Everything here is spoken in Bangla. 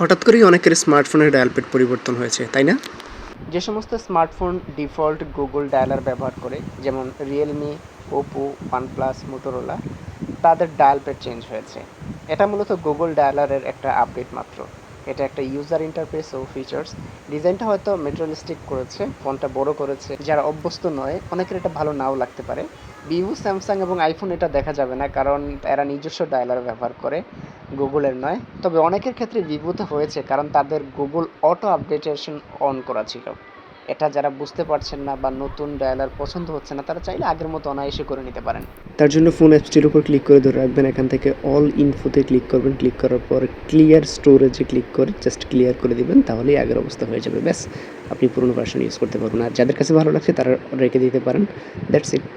হঠাৎ করেই অনেকের স্মার্টফোনের ডায়াল প্যাড পরিবর্তন হয়েছে, তাই না? যে সমস্ত স্মার্টফোন ডিফল্ট গুগল ডায়ালার ব্যবহার করে, যেমন রিয়েলমি ওপো ওয়ানপ্লাস মোটোরোলা তাদের ডায়াল প্যাড চেঞ্জ হয়েছে। এটা মূলত গুগল ডায়ালারের একটা আপডেট মাত্র। এটা একটা ইউজার ইন্টারফেস ও ফিচার্স ডিজাইনটা হয়তো মেটেরিয়ালিস্টিক করেছে, ফোনটা বড় করেছে, যারা অভ্যস্ত নয়, অনেকের এটা ভালো নাও লাগতে পারে। ভিভো স্যামসাং এবং আইফোন এটা দেখা যাবে না, কারণ এরা নিজস্ব ডায়ালার ব্যবহার করে। গুগলের নয়। তবে অনেকের ক্ষেত্রে ভিভোতে হয়েছে কারণ তাদের গুগল অটো আপডেটেশন অন করা ছিল। এটা যারা বুঝতে পারছেন না বা নতুন ডায়ালার পছন্দ হচ্ছে না, তারা চাইলে আগের মতো অনায়াসে করে নিতে পারেন। তার জন্য ফোন অ্যাপসটির উপর ক্লিক করে ধরে রাখবেন। এখান থেকে অল ইনফোতে ক্লিক করবেন। ক্লিক করার পর ক্লিয়ার স্টোরেজে ক্লিক করে জাস্ট ক্লিয়ার করে দিবেন। তাহলেই আগের অবস্থা হয়ে যাবে। ব্যাস, আপনি পুরনো ভার্সন ইউজ করতে পারবেন। আর যাদের কাছে ভালো লাগছে তারা রেখে দিতে পারেন। That's it